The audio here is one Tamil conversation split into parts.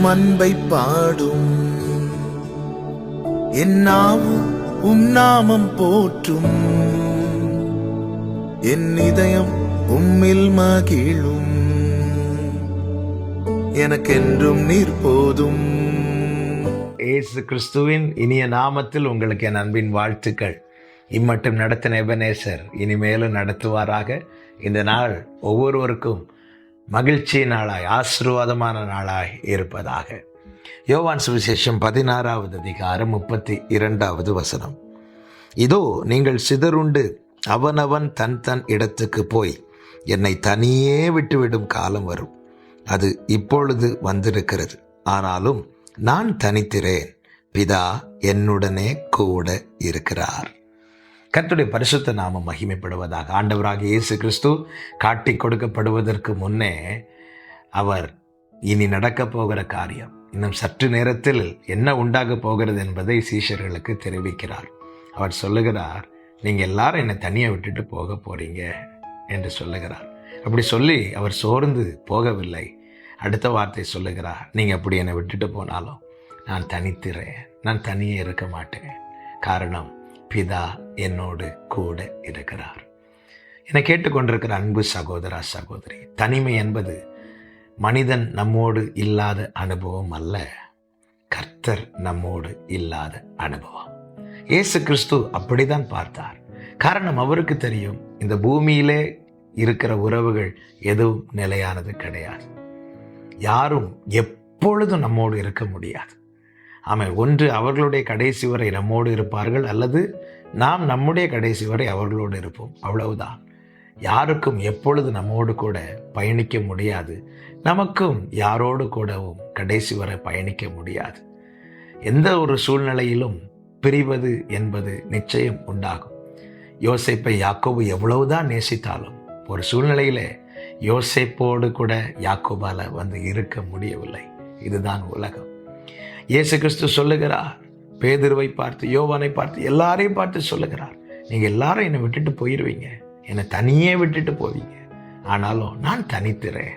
உம் அன்பை பாடும். என்னாவும் உம் நாமம் போற்றும். என் இதயம் உம்மில் மகிழும். எனக்கென்றும் நீர் போதும். ஏசு கிறிஸ்துவின் இனிய நாமத்தில் உங்களுக்கு என் அன்பின் வாழ்த்துக்கள். இம்மட்டும் நடத்தின எபனேசர் இனிமேலும் நடத்துவாராக. இந்த நாள் ஒவ்வொருவருக்கும் மகிழ்ச்சி நாளாய் ஆசீர்வாதமான நாளாய் இருப்பதாக. யோவான் சுவிசேஷம் பதினாறாவது அதிகாரம் முப்பத்தி இரண்டாவது வசனம். இதோ நீங்கள் சிதறுண்டு அவனவன் தன் தன் இடத்துக்கு போய் என்னை தனியே விட்டுவிடும் காலம் வரும். அது இப்பொழுது வந்திருக்கிறது. ஆனாலும் நான் தனித்திறேன். பிதா என்னுடனே கூட இருக்கிறார். கத்துடைய பரிசுத்த நாமம் மகிமைப்படுவதாக ஆண்டவராக இயேசு கிறிஸ்து காட்டி கொடுக்கப்படுவதற்கு முன்னே அவர் இனி நடக்கப் போகிற காரியம் இன்னும் சற்று நேரத்தில் என்ன உண்டாக போகிறது என்பதை சீஷர்களுக்கு தெரிவிக்கிறார். அவர் சொல்லுகிறார் நீங்கள் எல்லாரும் என்னை தனியாக விட்டுட்டு போக போறீங்க என்று சொல்லுகிறார். அப்படி சொல்லி அவர் சோர்ந்து போகவில்லை. அடுத்த வார்த்தை சொல்லுகிறார் நீங்கள் அப்படி என்னை விட்டுட்டு போனாலும் நான் தனித்திறேன் நான் தனியே இருக்க மாட்டேன். காரணம் பிதா என்னோடு கூட இருக்கிறார். என்னை கேட்டுக்கொண்டிருக்கிற அன்பு சகோதரா சகோதரி தனிமை என்பது மனிதன் நம்மோடு இல்லாத அனுபவம் அல்ல கர்த்தர் நம்மோடு இல்லாத அனுபவம். இயேசு கிறிஸ்து அப்படிதான் பார்த்தார். காரணம் அவருக்கு தெரியும் இந்த பூமியிலே இருக்கிற உறவுகள் எதுவும் நிலையானது கிடையாது. யாரும் எப்பொழுதும் நம்மோடு இருக்க முடியாது. ஆமாம் ஒன்று அவர்களுடைய கடைசி வரை நம்மோடு இருப்பார்கள் அல்லது நாம் நம்முடைய கடைசி வரை அவர்களோடு இருப்போம். அவ்வளவுதான். யாருக்கும் எப்பொழுது நம்மோடு கூட பயணிக்க முடியாது நமக்கும் யாரோடு கூடவும் கடைசி வரை பயணிக்க முடியாது. எந்த ஒரு சூழ்நிலையிலும் பிரிவது என்பது நிச்சயம் உண்டாகும். யோசிப்பை யாக்கோபு எவ்வளவுதான் நேசித்தாலும் ஒரு சூழ்நிலையிலே யோசிப்போடு கூட யாக்கோபால வந்து இருக்க முடியவில்லை. இதுதான் உலகம். இயேசு கிறிஸ்து சொல்லுகிறார். பேதிருவை பார்த்து யோவானை பார்த்து எல்லாரையும் பார்த்து சொல்லுகிறார். நீங்கள் எல்லாரும் என்னை விட்டுட்டு போயிடுவீங்க என்னை தனியே விட்டுட்டு போவீங்க. ஆனாலும் நான் தனித்திறேன்.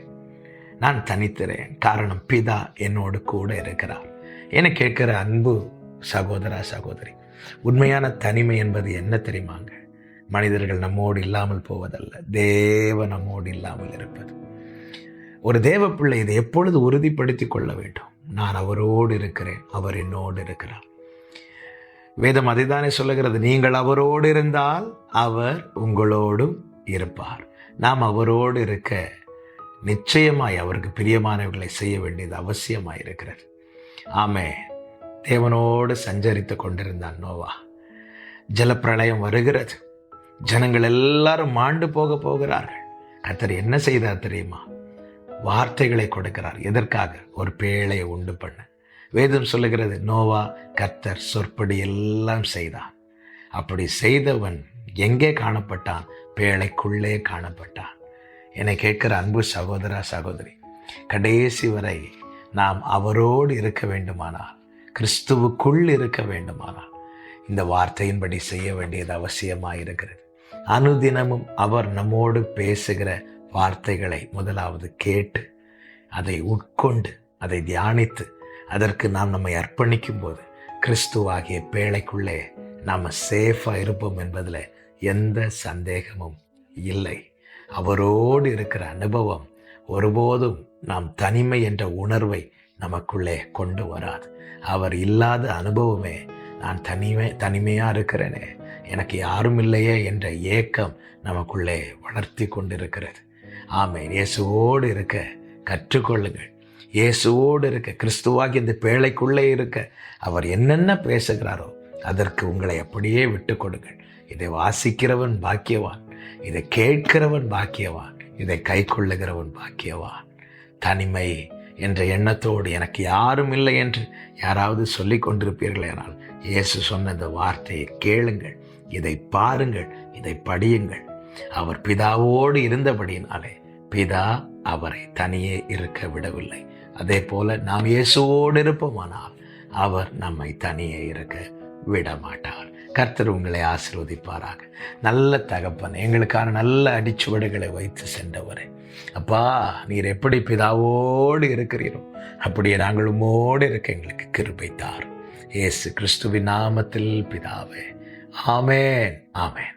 நான் தனித்திறேன். காரணம் பிதா என்னோடு கூட இருக்கிறார். என கேட்குற அன்பு சகோதரா சகோதரி உண்மையான தனிமை என்பது என்ன தெரியுமாங்க மனிதர்கள் நம்மோடு இல்லாமல் போவதல்ல. தேவ நம்மோடு இல்லாமல் இருப்பது. ஒரு தேவ பிள்ளை இதை எப்பொழுது உறுதிப்படுத்தி கொள்ள வேண்டும்? நான் அவரோடு இருக்கிறேன் அவர் என்னோடு இருக்கிறார். வேதம் அதைதானே சொல்லுகிறது நீங்கள் அவரோடு இருந்தால் அவர் உங்களோடும் இருப்பார். நாம் அவரோடு இருக்க நிச்சயமாய் அவருக்கு பிரியமானவர்களை செய்ய வேண்டியது அவசியமாக இருக்கிறது. ஆமே தேவனோடு சஞ்சரித்து கொண்டிருந்தான் நோவா. ஜலப்பிரளயம் வருகிறது. ஜனங்கள் எல்லாரும் மாண்டு போக போகிறார்கள். கத்தர் என்ன செய்தார் தெரியுமா? வார்த்தைகளை கொடுக்கிறார். எதற்காக? ஒரு பேழையை உண்டு பண்ண. வேதம் சொல்லுகிறது நோவா கர்த்தர் சொற்படி எல்லாம் செய்தான் அப்படி செய்தவன் எங்கே காணப்பட்டான்? பேழைக்குள்ளே காணப்பட்டான். என்னை கேட்கிற அன்பு சகோதரா சகோதரி கடைசி வரை நாம் அவரோடு இருக்க வேண்டுமானால் கிறிஸ்துவுக்குள் இருக்க வேண்டுமானால் இந்த வார்த்தையின்படி செய்ய வேண்டியது அவசியமாக இருக்கிறது அனுதினமும் அவர் நம்மோடு பேசுகிற வார்த்தைகளை முதலாவது கேட்டு அதை உட்கொண்டு அதை தியானித்து அதற்கு நாம் நம்மை அர்ப்பணிக்கும் போது கிறிஸ்துவாகிய பேழைக்குள்ளே நாம் சேஃபாக இருப்போம் என்பதில் எந்த சந்தேகமும் இல்லை. அவரோடு இருக்கிற அனுபவம் ஒருபோதும் நாம் தனிமை என்ற உணர்வை நமக்குள்ளே கொண்டு வராது. அவர் இல்லாத அனுபவமே நான் தனிமை தனிமையாக இருக்கிறேனே எனக்கு யாரும் இல்லையே என்ற ஏக்கம் நமக்குள்ளே வளர்த்தி கொண்டிருக்கிறது. ஆமை இயேசுவோடு இருக்க கற்றுக்கொள்ளுங்கள். இயேசுவோடு இருக்க கிறிஸ்துவாகி இந்த பேழைக்குள்ளே இருக்க அவர் என்னென்ன பேசுகிறாரோ அதற்கு உங்களை அப்படியே விட்டு கொடுங்கள். இதை வாசிக்கிறவன் பாக்கியவான். இதை கேட்கிறவன் பாக்கியவான். இதை கை கொள்ளுகிறவன் பாக்கியவான். தனிமை என்ற எண்ணத்தோடு எனக்கு யாரும் இல்லை என்று யாராவது சொல்லி கொண்டிருப்பீர்களேனால் இயேசு சொன்ன இந்த வார்த்தையை கேளுங்கள். இதை பாருங்கள். இதை படியுங்கள். அவர் பிதாவோடு இருந்தபடியினாலே பிதா அவரை தனியே இருக்க விடவில்லை. அதே போல நாம் இயேசுவோடு இருப்போமானால் அவர் நம்மை தனியே இருக்க விட மாட்டார் கர்த்தர் உங்களை ஆசீர்வதிப்பாராக. நல்ல தகப்பன் எங்களுக்கான நல்ல அடிச்சுவடுகளை வைத்து சென்றவர். அப்பா நீர் எப்படி பிதாவோடு இருக்கிறீரோ அப்படியே நாங்கள் உமோடு இருக்க எங்களுக்கு கிருபைத்தார் இயேசு கிறிஸ்துவின் நாமத்தில் பிதாவே. ஆமேன் ஆமேன்.